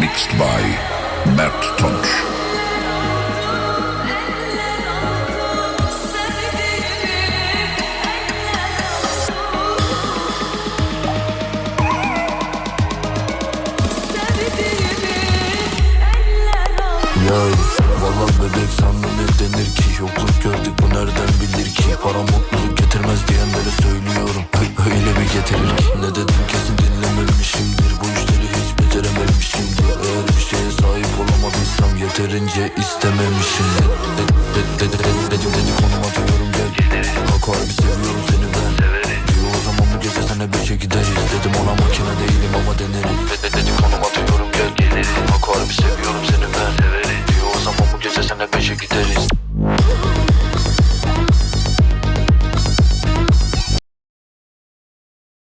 Mixed by Mert Tunç. Ya valla bebek sana yeterince istememişim Dedikonum atıyorum gel. Hak harbi seviyorum seni ben. Diyor o zaman bu gece sana beşe gideriz. Dedim ona makine değilim ama